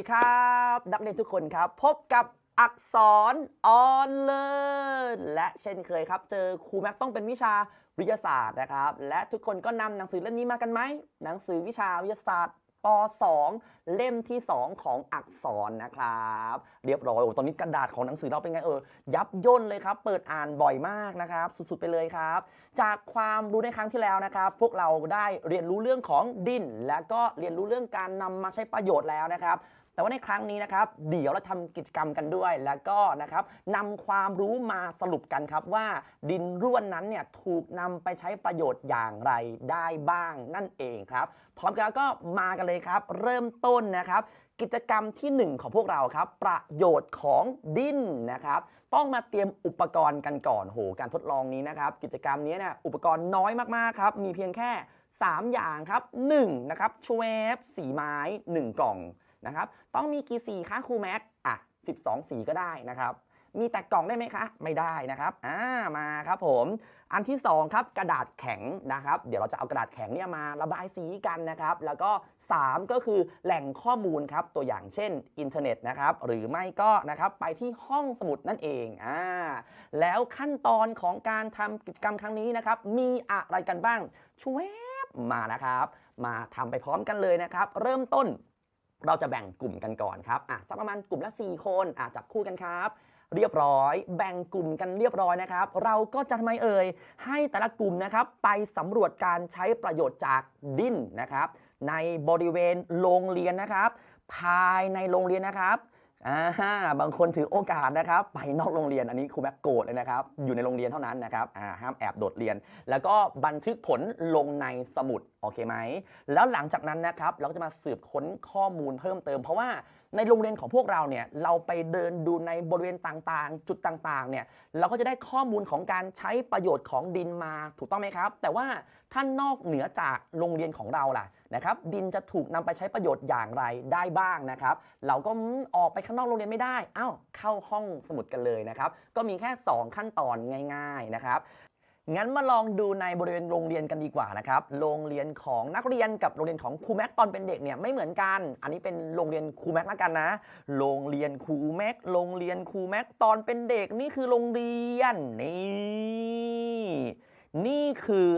วัสดีครับ นักเรียนทุกคนครับ พบกับอักษรออนเลิร์และเช่นเคยครับ เจอครูแม็กต้องเป็นวิชาวิทยาศาสตร์นะครับ และทุกคนก็นำหนังสือเล่มนี้มากันไหม หนังสือวิชาวิทยาศาสตร์ป .2 เล่มที่ 2 ของอักษรนะครับ เรียบร้อยโอ้ตอนนี้กระดาษของหนังสือเราเป็นไงเออยับย่นเลยครับ เปิดอ่านบ่อยมากนะครับ สุดๆไปเลยครับ จากความรู้ในครั้งที่แล้วนะครับ พวกเราได้เรียนรู้เรื่องของดิน และก็เรียนรู้เรื่องการนำมาใช้ประโยชน์แล้วนะครับ แต่ว่าในครั้งนี้นะครับ เดี๋ยวเราทำกิจกรรมกันด้วย แล้วก็นะครับนำความรู้มาสรุปกันครับว่า ดินร่วนนั้นเนี่ยถูกนำไปใช้ประโยชน์อย่างไรได้บ้างนั่นเองครับ พร้อมกันแล้วก็มากันเลยครับ เริ่มต้นนะครับกิจกรรมทีหนึ่1 ของพวกเราครับ ประโยชน์ของดินนะครับ ต้องมาเตรียมอุปกรณ์กันก่อนโหการทดลองนี้นะครับ กิจกรรมนี้เนี่ยอุปกรณ์น้อยมากๆครับ มีเพียงแค่ 3 อย่างครับ1นะครับชเวฟสีไม้ 1 กล่อง นะครับ ต้องมีกี่สีคะครูแม็กอะ12 สีก็ได้นะครับ มีแต่กล่องได้ไหมคะ ไม่ได้นะครับอ่ามาครับผม อันที่ 2 ครับกระดาษแข็งนะครับ เดี๋ยวเราจะเอากระดาษแข็งเนี่ยมาระบายสีกันนะครับ แล้วก็ 3 ก็คือแหล่งข้อมูลครับ ตัวอย่างเช่นอินเทอร์เน็ตนะครับ หรือไม่ก็นะครับไปที่ห้องสมุดนั่นเองอ่าแล้วขั้นตอนของการทำกิจกรรมครั้งนี้นะครับ มีอะไรกันบ้างช่วยมานะครับ มาทำไปพร้อมกันเลยนะครับ เริ่มต้น เราจะแบ่งกลุ่มกันก่อนครับอะสักประมาณกลุ่มละ 4 คนอะจับคู่กันครับ เรียบร้อย แบ่งกลุ่มกันเรียบร้อยนะครับ เราก็จะทำไมเอ่ยให้แต่ละกลุ่มนะครับไปสำรวจการใช้ประโยชน์จากดินนะครับ ในบริเวณโรงเรียนนะครับ ภายในโรงเรียนนะครับ อ่าบางคนถือโอกาสนะครับไปนอกโรงเรียนอันนี้ครูแม็กโกรธเลยนะครับ อยู่ในโรงเรียนเท่านั้นนะครับอ่าห้ามแอบโดดเรียน แล้วก็บันทึกผลลงในสมุดโอเคไหมแล้วหลังจากนั้นนะครับเราก็จะมาสืบค้นข้อมูลเพิ่มเติม เพราะว่า ในโรงเรียนของพวกเราเนี่ยเราไปเดินดูในบริเวณต่างๆ จุดต่างๆเนี่ยเราก็จะได้ข้อมูลของการใช้ประโยชน์ของดินมาถูกต้องไหมครับ แต่ว่าท่านนอกเหนือจากโรงเรียนของเราล่ะนะครับดินจะถูกนำไปใช้ประโยชน์อย่างไรได้บ้างนะครับ เราก็อออกไปข้างนอกโรงเรียนไม่ได้อ้าวเข้าห้องสมุดกันเลยนะครับ ก็มีแค่ 2 ขั้นตอนง่าย ๆนะครับ งั้นมาลองดูในบริเวณโรงเรียนกันดีกว่านะครับ โรงเรียนของนักเรียนกับโรงเรียนของครูแม็กตอนเป็นเด็กเนี่ยไม่เหมือนกัน อันนี้เป็นโรงเรียนครูแม็กแล้วกันนะ โรงเรียนครูแม็ก โรงเรียนครูแม็กตอนเป็นเด็กนี่คือโรงเรียนนี่ นี่คือ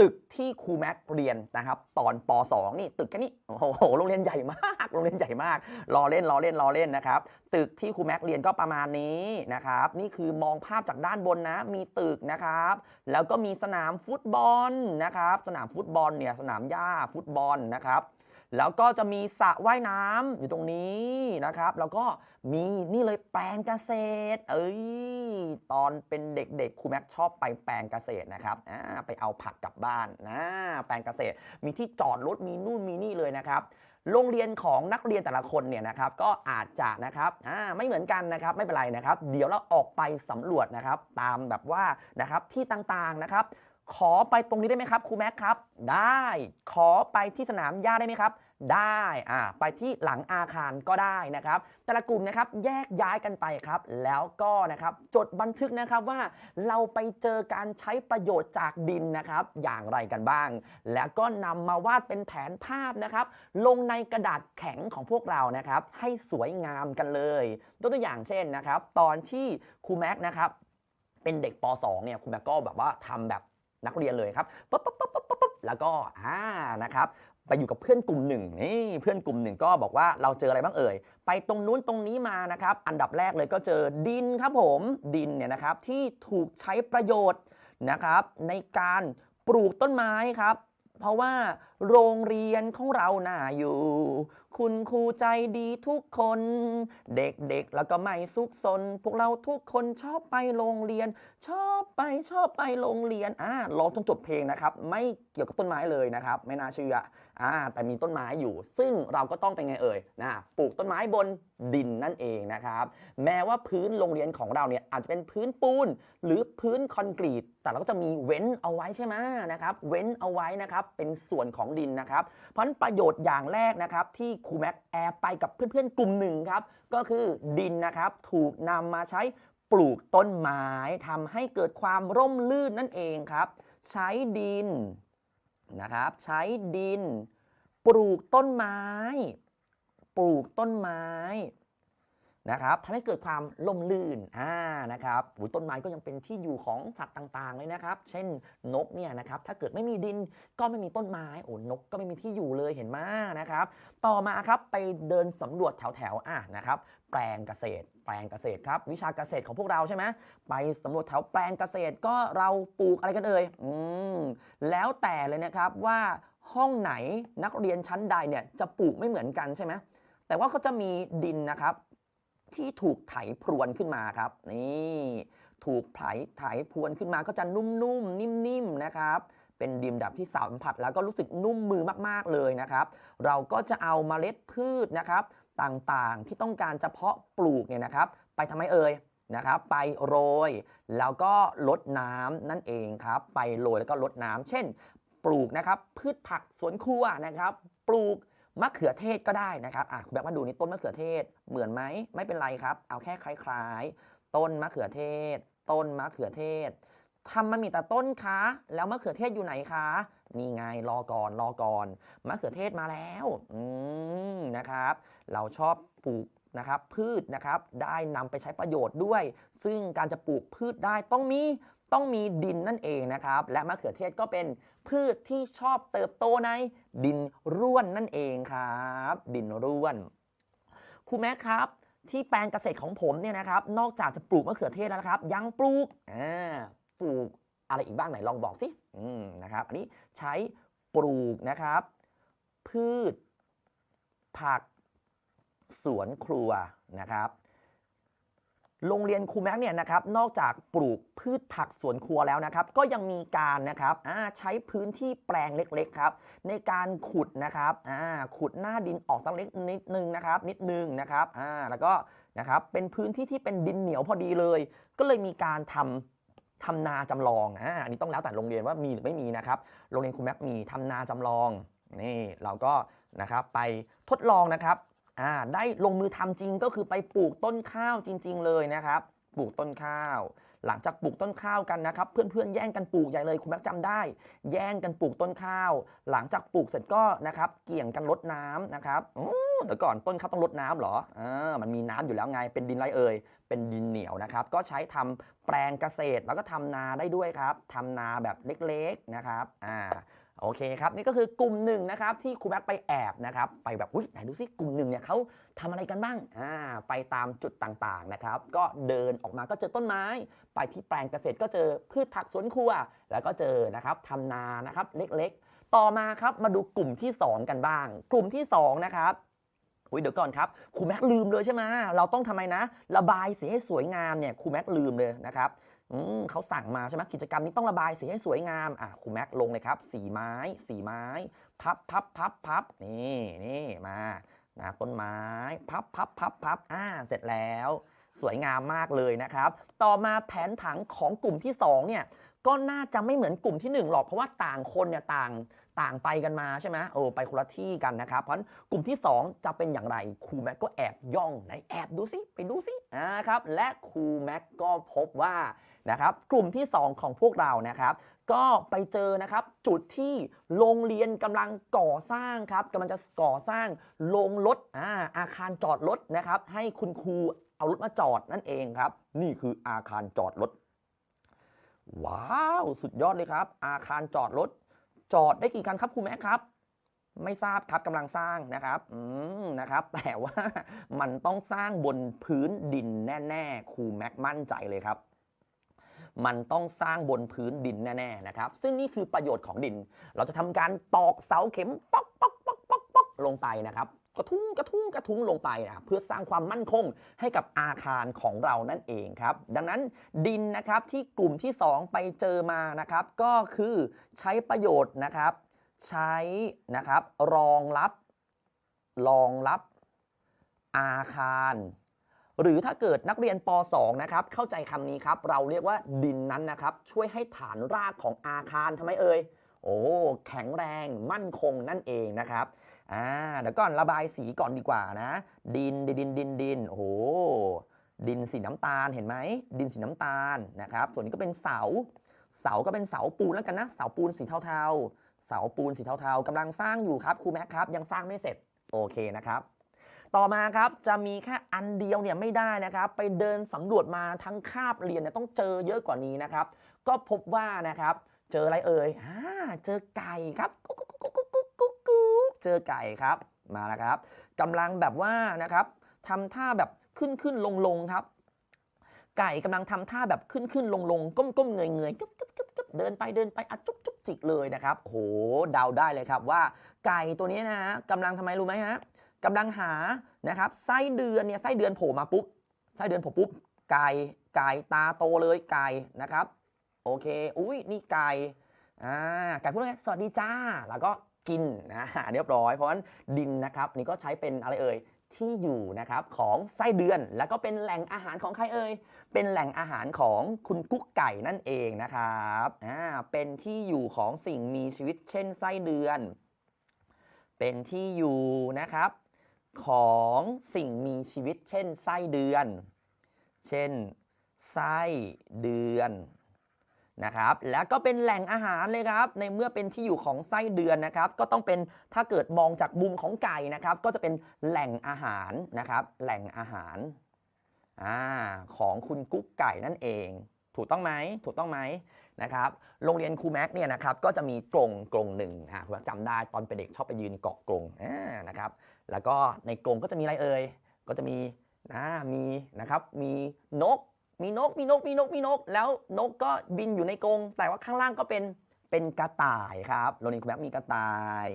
ตึกที่ครูแม็กเรียนนะครับ ตอนป .2 นี่ตึกแค่นี้โอ้โหโรงเรียนใหญ่มากโรงเรียนใหญ่มากรอเล่นรอเล่นรอเล่นนะครับ ตึกที่ครูแม็กเรียนก็ประมาณนี้นะครับ นี่คือมองภาพจากด้านบนนะ มีตึกนะครับ แล้วก็มีสนามฟุตบอลนะครับ สนามฟุตบอลเนี่ยสนามหญ้าฟุตบอลนะครับ แล้วก็จะมีสระว่ายน้ำอยู่ตรงนี้นะครับ แล้วก็มีนี่เลยแปลงเกษตร เอ้ยตอนเป็นเด็กๆครูแม็กชอบไปแปลงเกษตรนะครับอ่าไปเอาผักกลับบ้านนะแปลงเกษตร มีที่จอดรถมีนู่นมีนี่เลยนะครับโรงเรียนของนักเรียนแต่ละคนเนี่ยนะครับก็อาจจะนะครับอ่าไม่เหมือนกันนะครับไม่เป็นไรนะครับ เดี๋ยวเราออกไปสำรวจนะครับ ตามแบบว่านะครับที่ต่างๆนะครับ ขอไปตรงนี้ได้ไหมครับครูแม็กครับ ได้ขอไปที่สนามหญ้าได้ไหมครับ ได้อ่าไปที่หลังอาคารก็ได้นะครับ แต่ละกลุ่มนะครับแยกย้ายกันไปครับ แล้วก็นะครับจดบันทึกนะครับว่าเราไปเจอการใช้ประโยชน์จากดินนะครับ อย่างไรกันบ้าง แล้วก็นำมาวาดเป็นแผนภาพนะครับ ลงในกระดาษแข็งของพวกเรานะครับ ให้สวยงามกันเลยยกตัวอย่างเช่นนะครับ ตอนที่ครูแม็กนะครับเป็นเด็กป .2 เนี่ยครูแม็กก็แบบว่าทำแบบนักเรียนเลยครับปั๊บปั๊บปั๊บปั๊บปั๊บปั๊บแล้วก็อ่านะครับ ไปอยู่กับเพื่อนกลุ่มหนึ่งนี่เพื่อนกลุ่มหนึ่งก็บอกว่าเราเจออะไรบ้างเอ่ย ไปตรงนู้นตรงนี้มานะครับ อันดับแรกเลยก็เจอดินครับผมดินเนี่ยนะครับที่ถูกใช้ประโยชน์นะครับในการปลูกต้นไม้ครับ เพราะว่า โรงเรียนของเราน่าอยู่ คุณครูใจดีทุกคน เด็กๆ แล้วก็ไม่ซุกซน พวกเราทุกคนชอบไปโรงเรียน ชอบไปชอบไปโรงเรียนอ่าร้องจนจบเพลงนะครับ ไม่เกี่ยวกับต้นไม้เลยนะครับ ไม่น่าเชื่ออ่าแต่มีต้นไม้อยู่ ซึ่งเราก็ต้องเป็นไงเอ่ยนะปลูกต้นไม้บนดินนั่นเองนะครับ แม้ว่าพื้นโรงเรียนของเราเนี่ยอาจจะเป็นพื้นปูน หรือพื้นคอนกรีต แต่เราก็จะมีเว้นเอาไว้ใช่ไหมนะครับ เว้นเอาไว้นะครับเป็นส่วนของดินนะครับเพราะฉะนั้นประโยชน์อย่างแรกนะครับที่ครูแม็กแอร์ไปกับเพื่อนๆกลุ่มหนึ่งครับก็คือดินนะครับถูกนำมาใช้ปลูกต้นไม้ทำให้เกิดความร่มรื่นนั่นเองครับ ใช้ดินนะครับ ใช้ดิน ปลูกต้นไม้ ปลูกต้นไม้ นะครับทำให้เกิดความล่มลื่นอ่านะครับต้นไม้ก็ยังเป็นที่อยู่ของสัตว์ต่างๆเลยนะครับ เช่นนกเนี่ยนะครับถ้าเกิดไม่มีดินก็ไม่มีต้นไม้โอ้นกก็ไม่มีที่อยู่เลยเห็นไหมนะครับ ต่อมาครับไปเดินสำรวจแถวๆอะนะครับแปลงเกษตร แปลงเกษตรครับ วิชาเกษตรของพวกเราใช่ไหมไปสำรวจแถวแปลงเกษตรก็เราปลูกอะไรกันเอ่ยอืมแล้วแต่เลยนะครับว่าห้องไหนนักเรียนชั้นใดเนี่ยจะปลูกไม่เหมือนกันใช่ไหมแต่ว่าก็จะมีดินนะครับ ที่ถูกไถพรวนขึ้นมาครับ นี่ถูกไถไถพรวนขึ้นมาก็จะนุ่มๆนิ่มๆนะครับ เป็นดินแบบที่สัมผัสแล้วก็รู้สึกนุ่มมือมากๆเลยนะครับ เราก็จะเอาเมล็ดพืชนะครับต่างๆที่ต้องการจะเพาะปลูกเนี่ยนะครับ ไปทำไมเอ่ยนะครับ ไปโรย แล้วก็ลดน้ำนั่นเองครับ ไปโรยแล้วก็ลดน้ำเช่น ปลูกนะครับ พืชผักสวนครัวนะครับ ปลูก มะเขือเทศก็ได้นะครับอะแบบว่าดูนี่ต้นมะเขือเทศเหมือนไหมไม่เป็นไรครับ เอาแค่คล้ายๆ ต้นมะเขือเทศ ต้นมะเขือเทศทำมันมีแต่ต้นคะ แล้วมะเขือเทศอยู่ไหนคะนี่ไงรอก่อนรอก่อนมะเขือเทศมาแล้วอืมนะครับ เราชอบปลูกนะครับ พืชนะครับได้นำไปใช้ประโยชน์ด้วย ซึ่งการจะปลูกพืชได้ต้องมี ต้องมีดินนั่นเองนะครับ และมะเขือเทศก็เป็นพืชที่ชอบเติบโตในดินร่วนนั่นเองครับ ดินร่วนครูแม่ครับ ที่แปลงเกษตรของผมเนี่ยนะครับ นอกจากจะปลูกมะเขือเทศแล้วนะครับ ยังปลูกอ่าปลูกอะไรอีกบ้างไหนลองบอกสิอืมนะครับ อันนี้ใช้ปลูกนะครับ พืช ผัก สวนครัวนะครับ โรงเรียนครูแม็กเนี่ยนะครับนอกจากปลูกพืชผักสวนครัวแล้วนะครับ ก็ยังมีการนะครับใช้พื้นที่แปลงเล็กๆครับในการขุดนะครับขุดหน้าดินออกสักเล็กนิดนึงนะครับ นิดนึงนะครับแล้วก็นะครับเป็นพื้นที่ที่เป็นดินเหนียวพอดีเลย ก็เลยมีการทำทำนาจำลองอ่าอันนี้ต้องแล้วแต่โรงเรียนว่ามีหรือไม่มีนะครับ โรงเรียนครูแม็กมีทำนาจำลองนี่เราก็นะครับไปทดลองนะครับ อ่าได้ลงมือทำจริงก็คือไปปลูกต้นข้าวจริง ๆ เลยนะครับ ปลูกต้นข้าว หลังจากปลูกต้นข้าวกันนะครับ เพื่อนๆแย่งกันปลูกใหญ่เลยคุณแม็กจำได้ แย่งกันปลูกต้นข้าว หลังจากปลูกเสร็จก็นะครับ เกี่ยงกันรดน้ำนะครับเดี๋ยวก่อนต้นข้าวต้องรดน้ำเหรออมันมีน้ำอยู่แล้วไง เป็นดินไรเอ่ย เป็นดินเหนียวนะครับ ก็ใช้ทำแปลงเกษตรแล้วก็ทำนาได้ด้วยครับทำนาแบบเล็กๆนะครับ อ่า โอเคครับ นี่ก็คือกลุ่มหนึ่งนะครับที่ครูแม็กไปแอบนะครับ ไปแบบอุ้ยไหนดูซิกลุ่มหนึ่งเนี่ยเขาทำอะไรกันบ้างอ่าไปตามจุดต่างๆนะครับ ก็เดินออกมาก็เจอต้นไม้ ไปที่แปลงเกษตรก็เจอพืชผักสวนครัว แล้วก็เจอนะครับทำนานะครับเล็กๆ ต่อมาครับมาดูกลุ่มที่ 2 กันบ้าง กลุ่มที่2นะครับอุ้ยเดี๋ยวก่อนครับครูแม็กลืมเลยใช่ไหมเราต้องทำไมนะ ระบายสีให้สวยงามเนี่ยครูแม็กลืมเลยนะครับ อืมเขาสั่งมาใช่ไหมกิจกรรมนี้ต้องระบายสีให้สวยงามอะครูแม็กลงเลยครับ สีไม้ สีไม้ พับพับพับพับนี่นี่มานะต้นไม้ พับพับพับพับอ่าเสร็จแล้ว สวยงามมากเลยนะครับ ต่อมาแผนผังของกลุ่มที่สองเนี่ยก็น่าจะไม่เหมือนกลุ่มที่หนึ่งหรอกเพราะว่าต่างคนเนี่ยต่างต่างไปกันมาใช่ไหมโอ้ไปคนละที่กันนะครับเพราะกลุ่มที่สองจะเป็นอย่างไรครูแม็กก็แอบย่องไหนแอบดูสิไปดูสิอ่าครับและครูแม็กก็พบว่า นะครับกลุ่มที่ 2 ของพวกเรานะครับก็ไปเจอนะครับจุดที่โรงเรียนกำลังก่อสร้างครับกำลังจะก่อสร้างโรงรถอาอาคารจอดรถนะครับให้คุณครูเอารถมาจอดนั่นเองครับ นี่คืออาคารจอดรถว้าวสุดยอดเลยครับ อาคารจอดรถจอดได้กี่คันครับครูแม็กครับไม่ทราบครับกำลังสร้างนะครับอืมนะครับแต่ว่ามันต้องสร้างบนพื้นดินแน่ ๆครูแม็กมั่นใจเลยครับ มันต้องสร้างบนพื้นดินแน่ๆนะครับ ซึ่งนี่คือประโยชน์ของดิน เราจะทำการตอกเสาเข็มป๊อกป๊อกป๊อกป๊อกป๊อกลงไปนะครับกระทุ้งกระทุ้งกระทุ้งลงไปนะครับเพื่อสร้างความมั่นคงให้กับอาคารของเรานั่นเองครับ ดังนั้นดินนะครับที่กลุ่มที่ 2 ไปเจอมานะครับ ก็คือใช้ประโยชน์นะครับ ใช้นะครับรองรับรองรับอาคาร หรือถ้าเกิดนักเรียนป .2 นะครับเข้าใจคำนี้ครับ เราเรียกว่าดินนั้นนะครับ ช่วยให้ฐานรากของอาคารทำไมเอ่ยโอ้แข็งแรงมั่นคงนั่นเองนะครับอ่าเดี๋ยวก่อนระบายสีก่อนดีกว่านะ ดินดินดินดินดินโอ้โหดินสีน้ำตาลเห็นไหมดินสีน้ำตาลนะครับ ส่วนนี้ก็เป็นเสา เสาก็เป็นเสาปูนแล้วกันนะ เสาปูนสีเทาๆ เสาปูนสีเทาๆกำลังสร้างอยู่ครับครูแม็กครับยังสร้างไม่เสร็จโอเคนะครับ ต่อมาครับจะมีแค่อันเดียวเนี่ยไม่ได้นะครับ ไปเดินสำรวจมาทั้งคาบเรียนเนี่ยต้องเจอเยอะกว่านี้นะครับ ก็พบว่านะครับเจออะไรเอ่ยอ่าเจอไก่ครับกุ๊กกุ๊กกุ๊กกุ๊กกุ๊กกุ๊กเจอไก่ครับมาแล้วครับกำลังแบบว่านะครับทำท่าแบบขึ้นขึ้นลงลงครับ ไก่กำลังทำท่าแบบขึ้นขึ้นลงลงก้มก้มเงยเงยกึ๊บกึ๊บกึ๊บกึ๊บเดินไปเดินไปอะจุ๊บจุ๊บจิกเลยนะครับโหเดาได้เลยครับว่าไก่ตัวนี้นะฮะกำลังทำไมรู้ไหมฮะ กำลังหานะครับไส้เดือนเนี่ยไส้เดือนโผล่มาปุ๊บไส้เดือนโผล่ปุ๊บไก่ไก่ตาโตเลยไก่นะครับ โอเค อุ้ยนี่ไก่อ่าไก่พูดว่าไงสวัสดีจ้า แล้วก็กินนะเรียบร้อยเพราะฉะนั้นดินนะครับ นี่ก็ใช้เป็นอะไรเอ่ยที่อยู่นะครับของไส้เดือนแล้วก็เป็นแหล่งอาหารของใครเอ่ยเป็นแหล่งอาหารของคุณกุ๊กไก่นั่นเองนะครับอ่าเป็นที่อยู่ของสิ่งมีชีวิตเช่นไส้เดือน เป็นที่อยู่นะครับ ของสิ่งมีชีวิต เช่นไส้เดือน เช่นไส้เดือนนะครับ แล้วก็เป็นแหล่งอาหารเลยครับ ในเมื่อเป็นที่อยู่ของไส้เดือนนะครับ ก็ต้องเป็นถ้าเกิดมองจากมุมของไก่นะครับ ก็จะเป็นแหล่งอาหารนะครับ แหล่งอาหารอของคุณกุ๊กไก่นั่นเอง ถูกต้องไหมถูกต้องไหมนะครับ โรงเรียนครูแม็กเนี่ยนะครับ ก็จะมีกรงกรงหนึ่งอะคุณจำได้ตอนเป็นเด็กชอบไปยืนเกาะกรงนะครับ แล้วก็ในกรงก็จะมีอะไรเอ่ย ก็จะมีนะมีนะครับ มีนก มีนก มีนก มีนก มีนก แล้วนกก็บินอยู่ในกรง แต่ว่าข้างล่างก็เป็น เป็นกระต่ายครับโรนินคุณแม็กมีกระต่าย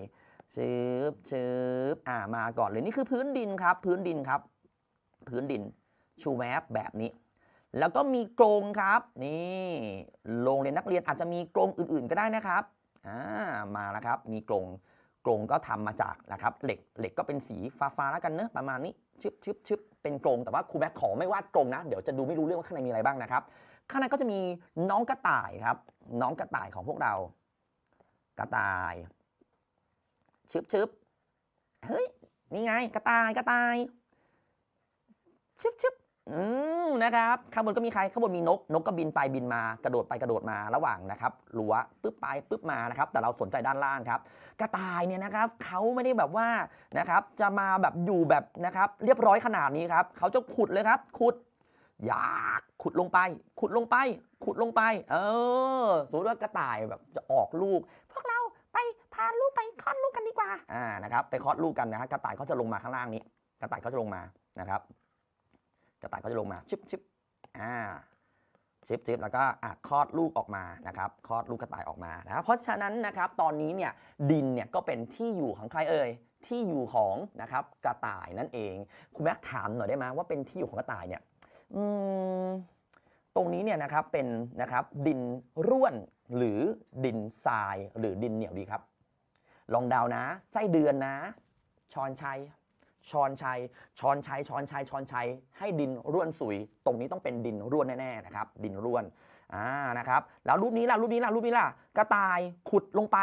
ชืบชืบอ่ามาก่อนเลยนี่คือพื้นดินครับ พื้นดินครับ พื้นดินชูแมปแบบนี้ แล้วก็มีกรงครับ นี่โรงเรียนนักเรียนอาจจะมีกรงอื่นๆก็ได้นะครับอ่ามาแล้วครับ มีกรง กรงก็ทำมาจากนะครับเหล็กเหล็กก็เป็นสีฟ้าๆแล้วกันเนอะประมาณนี้ชึบชึบชึบเป็นกรงแต่ว่าครูแม็กขอไม่วาดกรงนะ เดี๋ยวจะดูไม่รู้เรื่องว่าข้างในมีอะไรบ้างนะครับ ข้างในก็จะมีน้องกระต่ายครับ น้องกระต่ายของพวกเรา กระต่ายชึบชึบเฮ้ยนี่ไง กระต่ายกระต่ายชึบชึบ อืมนะครับข้างบนก็มีใครข้างบนมีนกนกก็บินไปบินมากระโดดไปกระโดดมาระหว่างนะครับรั้วปึ๊บไปปึ๊บมานะครับแต่เราสนใจด้านล่างครับ กระต่ายเนี่ยนะครับเขาไม่ได้แบบว่านะครับจะมาแบบอยู่แบบนะครับเรียบร้อยขนาดนี้ครับเขาจะขุดเลยครับ ขุดอยากขุดลงไป ขุดลงไป ขุดลงไป เออสมมติว่ากระต่ายแบบจะออกลูก พวกเราไปพาลูกไปคลอดลูกกันดีกว่าอ่านะครับไปคลอดลูกกันนะฮะกระต่ายเขาจะลงมาข้างล่างนี้ กระต่ายเขาจะลงมานะครับ กระต่ายเขาจะลงมาชิบชิบอ่าชิปชิปแล้วก็อะคลอดลูกออกมานะครับคลอดลูกกระต่ายออกมานะครับเพราะฉะนั้นนะครับตอนนี้เนี่ยดินเนี่ยก็เป็นที่อยู่ของใครเอ่ยที่อยู่ของนะครับกระต่ายนั่นเอง คุณแม็กถามหน่อยได้ไหมว่าเป็นที่อยู่ของกระต่ายเนี่ยอืมตรงนี้เนี่ยนะครับเป็นนะครับดินร่วนหรือดินทรายหรือดินเหนียวดีครับ ลองเดานะ ไส้เดือนนะ ชอนชัย ชอนชัยชอนชัยชอนชัยชอนชัยให้ดินร่วนสุย ตรงนี้ต้องเป็นดินร่วนแน่ๆนะครับ ดินร่วนอ่านะครับ แล้วรูปนี้ล่ะรูปนี้ล่ะรูปนี้ล่ะกระต่ายขุดลงไป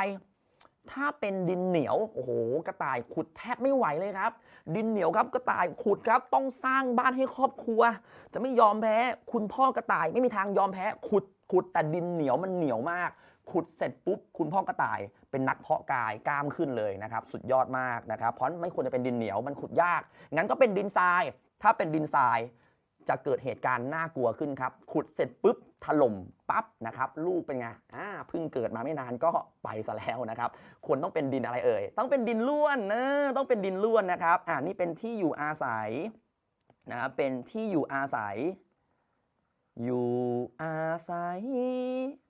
ถ้าเป็นดินเหนียวโอ้โหกระต่ายขุดแทบไม่ไหวเลยครับ ดินเหนียวครับกระต่ายขุดครับต้องสร้างบ้านให้ครอบครัว จะไม่ยอมแพ้ คุณพ่อกระต่ายไม่มีทางยอมแพ้ขุดขุดแต่ดินเหนียวมันเหนียวมาก ขุดเสร็จปุ๊บคุณพ่อกระต่าย เป็นนักเพาะกายกล้ามขึ้นเลยนะครับ สุดยอดมากนะครับ เพราะไม่ควรจะเป็นดินเหนียวมันขุดยาก งั้นก็เป็นดินทราย ถ้าเป็นดินทรายจะเกิดเหตุการณ์น่ากลัวขึ้นครับ ขุดเสร็จปุ๊บถล่มปั๊บนะครับ ลูกเป็นไงอ่าเพิ่งเกิดมาไม่นานก็ไปซะแล้วนะครับ ควรต้องเป็นดินอะไรเอ่ย ต้องเป็นดินล้วนนะต้องเป็นดินล้วนนะครับ อ่านี่เป็นที่อยู่อาศัยนะครับเป็นที่อยู่อาศัย อยู่อาศัย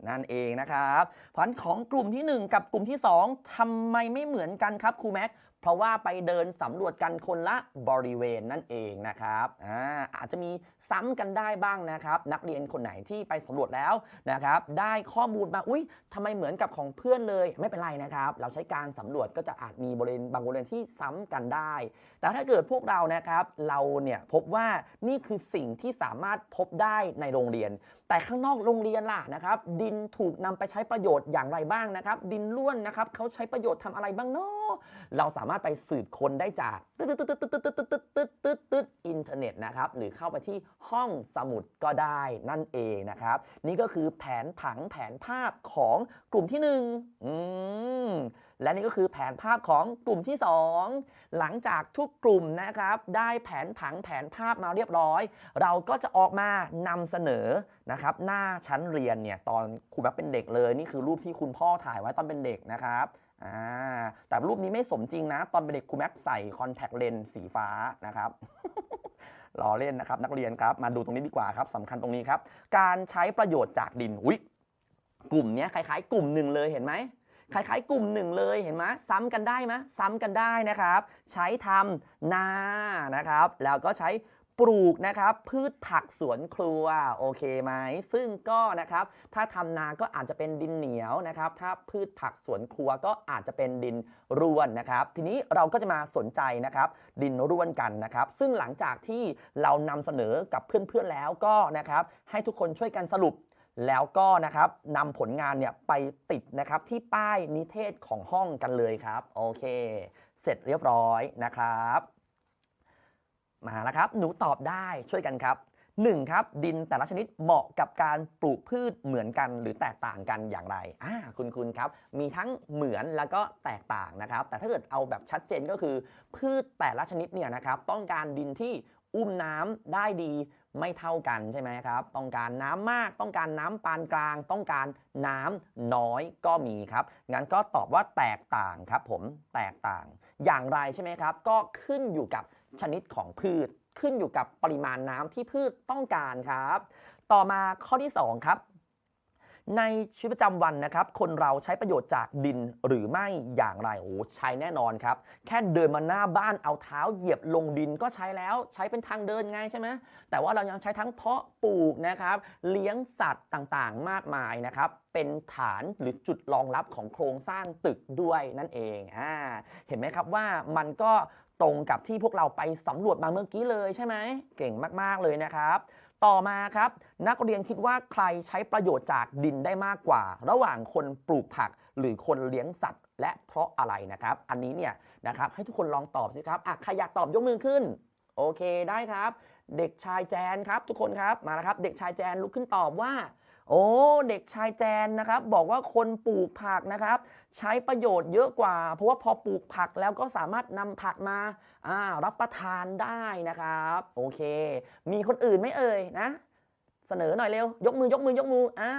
นั่นเองนะครับ เพราะของกลุ่มทีหนึ่1 กับกลุ่มที่ 2ทำไมไม่เหมือนกันครับครูแม็กเพราะว่าไปเดินสำรวจกันคนละบริเวณนั่นเองนะครับอ่าอาจจะมี ซ้ำกันได้บ้างนะครับ นักเรียนคนไหนที่ไปสำรวจแล้วนะครับ ได้ข้อมูลมาอุ๊ยทำไมเหมือนกับของเพื่อนเลยไม่เป็นไรนะครับ เราใช้การสำรวจก็จะอาจมีบริเวณบางบริเวณที่ซ้ำกันได้ แต่ถ้าเกิดพวกเรานะครับเราเนี่ยพบว่านี่คือสิ่งที่สามารถพบได้ในโรงเรียน แต่ข้างนอกโรงเรียนล่ะนะครับ ดินถูกนำไปใช้ประโยชน์อย่างไรบ้างนะครับ ดินล้วนนะครับเขาใช้ประโยชน์ทำอะไรบ้างเนาะเราสามารถไปสืบค้นได้จากตึ๊ดตึ๊ดตึ๊ดตึ๊ดตึ๊ดตึ๊ดตึ๊ดตึ๊ดตึ๊ดอินเทอร์เน็ตนะครับหรือเข้าไปที่ ห้องสมุดก็ได้นั่นเองนะครับ นี่ก็คือแผนผังแผนภาพของกลุ่มที่หนึ่งอืมและนี่ก็คือแผนภาพของกลุ่มที่ 2 หลังจากทุกกลุ่มนะครับ ได้แผนผังแผนภาพมาเรียบร้อย เราก็จะออกมานำเสนอนะครับ หน้าชั้นเรียนเนี่ยตอนครูแบ็คเป็นเด็กเลย นี่คือรูปที่คุณพ่อถ่ายไว้ตอนเป็นเด็กนะครับแต่รูปนี้ไม่สมจริงนะ ตอนเป็นเด็กครูแม็กใส่คอนแทคเลนส์สีฟ้านะครับ ล้อเล่นนะครับนักเรียนครับมาดูตรงนี้ดีกว่าครับสำคัญตรงนี้ครับ การใช้ประโยชน์จากดินอุ้ยกลุ่มนี้คล้ายๆ กลุ่มหนึ่งเลยเห็นไหมคล้ายๆ กลุ่มหนึ่งเลยเห็นไหมซ้ำกันได้ไหมซ้ำกันได้นะครับ ใช้ทำนานะครับ แล้วก็ใช้ ปลูกนะครับพืชผักสวนครัวโอเคไหมซึ่งก็นะครับถ้าทำนาก็อาจจะเป็นดินเหนียวนะครับ ถ้าพืชผักสวนครัวก็อาจจะเป็นดินร่วนนะครับ ทีนี้เราก็จะมาสนใจนะครับ ดินร่วนกันนะครับ ซึ่งหลังจากที่เรานำเสนอกับเพื่อนๆแล้วก็นะครับ ให้ทุกคนช่วยกันสรุปแล้วก็นะครับนำผลงานเนี่ยไปติดนะครับที่ป้ายนิเทศของห้องกันเลยครับ โอเค เสร็จเรียบร้อยนะครับ มาแล้วครับ หนูตอบได้ช่วยกันครับ 1. ครับ ดินแต่ละชนิดเหมาะกับการปลูกพืชเหมือนกันหรือแตกต่างกันอย่างไรอ่าคุณคุณครับ มีทั้งเหมือนแล้วก็แตกต่างนะครับ แต่ถ้าเกิดเอาแบบชัดเจนก็คือ พืชแต่ละชนิดเนี่ยนะครับ ต้องการดินที่อุ้มน้ำได้ดีไม่เท่ากันใช่ไหมครับ ต้องการน้ำมาก ต้องการน้ำปานกลาง ต้องการน้ำน้อยก็มีครับ งั้นก็ตอบว่าแตกต่างครับผม แตกต่าง อย่างไรใช่ไหมครับ ก็ขึ้นอยู่กับ ชนิดของพืช ขึ้นอยู่กับปริมาณน้ำที่พืชต้องการครับ ต่อมาข้อที่ 2 ครับ ในชีวิตประจำวันนะครับ คนเราใช้ประโยชน์จากดินหรือไม่อย่างไรโอ้ใช้แน่นอนครับ แค่เดินมาหน้าบ้านเอาเท้าเหยียบลงดินก็ใช้แล้วใช้เป็นทางเดินไงใช่ไหมแต่ว่าเรายังใช้ทั้งเพาะปลูกนะครับ เลี้ยงสัตว์ต่างๆ มากมายนะครับเป็นฐานหรือจุดรองรับของโครงสร้างตึกด้วยนั่นเองอ่าเห็นไหมครับว่ามันก็ ตรงกับที่พวกเราไปสำรวจมาเมื่อกี้เลยใช่ไหม เก่งมาก ๆ เลยนะครับ ต่อมาครับ นักเรียนคิดว่าใครใช้ประโยชน์จากดินได้มากกว่า ระหว่างคนปลูกผักหรือคนเลี้ยงสัตว์ และเพราะอะไรนะครับ อันนี้เนี่ยนะครับให้ทุกคนลองตอบสิครับอะใครอยากตอบยกมือขึ้น โอเคได้ครับ เด็กชายแจนครับ ทุกคนครับมาแล้วครับ เด็กชายแจนลุกขึ้นตอบว่า โอ้ เด็กชายแจนนะครับ บอกว่าคนปลูกผักนะครับ ใช้ประโยชน์เยอะกว่า เพราะว่าพอปลูกผักแล้วก็สามารถนำผักมาารับประทานได้นะครับ โอเค มีคนอื่นไหม่เอ่ยนะเสนอหน่อยเร็ว ยกมือยกมือยกมืออ่า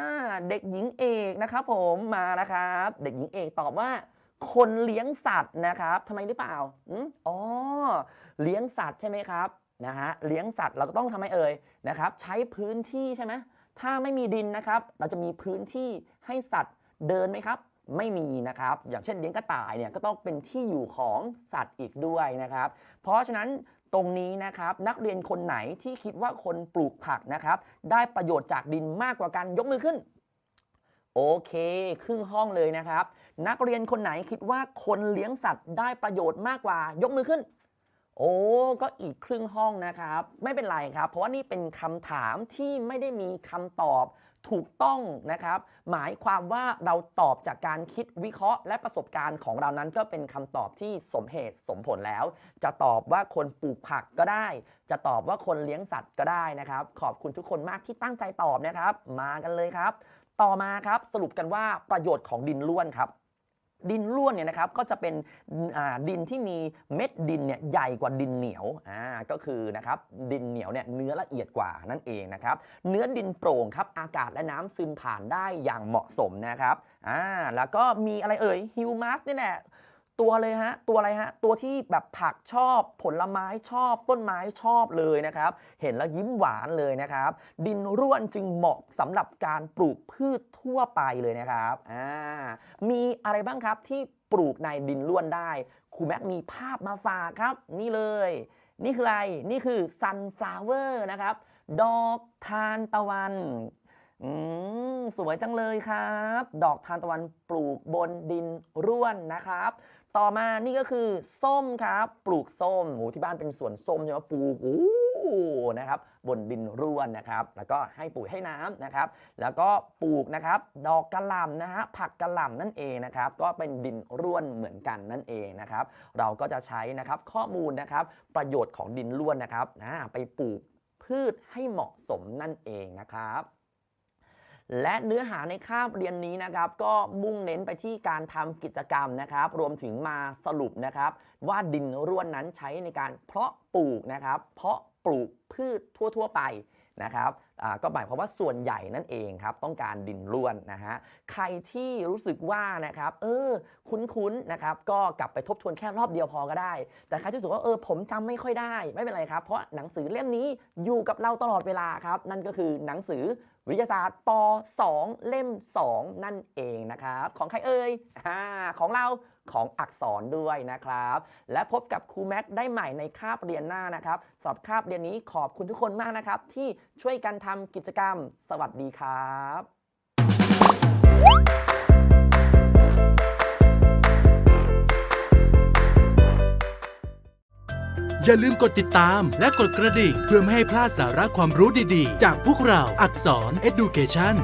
เด็กหญิงเอกนะครับ ผมมาแล้วครับ เด็กหญิงเอกตอบว่า คนเลี้ยงสัตว์นะครับทำไมหรือเปล่าอ๋อเลี้ยงสัตว์ใช่ไหมครับนะฮะเลี้ยงสัตว์เราก็ต้องทำไมเอ่ยนะครับ ใช้พื้นที่ใช่ไหม ถ้าไม่มีดินนะครับ เราจะมีพื้นที่ให้สัตว์เดินไหมครับ ไม่มีนะครับ อย่างเช่นเลี้ยงกระต่ายเนี่ยก็ต้องเป็นที่อยู่ของสัตว์อีกด้วยนะครับ เพราะฉะนั้นตรงนี้นะครับนักเรียนคนไหนที่คิดว่าคนปลูกผักนะครับ ได้ประโยชน์จากดินมากกว่ากันยกมือขึ้น โอเค ครึ่งห้องเลยนะครับ นักเรียนคนไหนคิดว่าคนเลี้ยงสัตว์ได้ประโยชน์มากกว่ายกมือขึ้น โอ้ก็อีกครึ่งห้องนะครับ ไม่เป็นไรครับ เพราะว่านี่เป็นคำถามที่ไม่ได้มีคำตอบถูกต้องนะครับ หมายความว่าเราตอบจากการคิดวิเคราะห์ และประสบการณ์ของเรานั้นก็เป็นคำตอบที่สมเหตุสมผลแล้ว จะตอบว่าคนปลูกผักก็ได้ จะตอบว่าคนเลี้ยงสัตว์ก็ได้นะครับ ขอบคุณทุกคนมากที่ตั้งใจตอบนะครับ มากันเลยครับ ต่อมาครับสรุปกันว่าประโยชน์ของดินร่วนครับ ดินร่วนเนี่ยนะครับก็จะเป็นดินที่มีเม็ดดินเนี่ยใหญ่กว่าดินเหนียวอ่าก็คือนะครับดินเหนียวเนี่ยเนื้อละเอียดกว่านั่นเองนะครับเนื้อดินโปร่งครับอากาศและน้ำซึมผ่านได้อย่างเหมาะสมนะครับอ่าแล้วก็มีอะไรเอ่ยฮิวมัสนี่แหละ ตัวเลยฮะ ตัวอะไรฮะ ตัวที่แบบผักชอบผลไม้ชอบต้นไม้ชอบเลยนะครับ เห็นแล้วยิ้มหวานเลยนะครับ ดินร่วนจึงเหมาะสำหรับการปลูกพืชทั่วไปเลยนะครับอ่ามีอะไรบ้างครับที่ปลูกในดินร่วนได้ครูแม็กมีภาพมาฝากครับ นี่เลย นี่คืออะไร นี่คือ sunflower นะครับ ดอกทานตะวันอืมสวยจังเลยครับ ดอกทานตะวันปลูกบนดินร่วนนะครับ ต่อมานี่ก็คือส้มครับ ปลูกส้มโอ้ที่บ้านเป็นสวนส้มใช่ไหมปลูกโอ้นะครับบนดินร่วนนะครับ แล้วก็ให้ปุ๋ยให้น้ำนะครับ แล้วก็ปลูกนะครับ ดอกกระหล่ำนะฮะผักกระหล่ำนั่นเองนะครับ ก็เป็นดินร่วนเหมือนกันนั่นเองนะครับ เราก็จะใช้นะครับข้อมูลนะครับ ประโยชน์ของดินร่วนนะครับไปปลูกพืชให้เหมาะสมนั่นเองนะครับ และเนื้อหาในคาบเรียนนี้นะครับ ก็มุ่งเน้นไปที่การทำกิจกรรมนะครับ รวมถึงมาสรุปนะครับ ว่าดินร่วนนั้นใช้ในการเพาะปลูกนะครับ เพาะปลูกพืชทั่ว ๆ ไปนะครับ ก็หมายความว่าส่วนใหญ่นั่นเองครับ ต้องการดินร่วนนะฮะใครที่รู้สึกว่านะครับเออคุ้นๆนะครับก็กลับไปทบทวนแค่รอบเดียวพอก็ได้ แต่ใครที่รู้สึกว่าเออผมจำไม่ค่อยได้ไม่เป็นไรครับ เพราะหนังสือเล่มนี้อยู่กับเราตลอดเวลาครับ นั่นก็คือหนังสือวิทยาศาสตร์ป .2 เล่ม 2 นั่นเองนะครับ ของใครเอ่ยอของเราของอักษรด้วยนะครับ และพบกับครูแม็กได้ใหม่ในคาบเรียนหน้านะครับสำหรับคาบเรียนนี้ขอบคุณทุกคนมากนะครับ ที่ช่วยกันทำกิจกรรม สวัสดีครับอย่าลืมกดติดตามและกดกระดิ่งเพื่อไม่ให้พลาดสาระความรู้ดีๆ จากพวกเราอักษร Education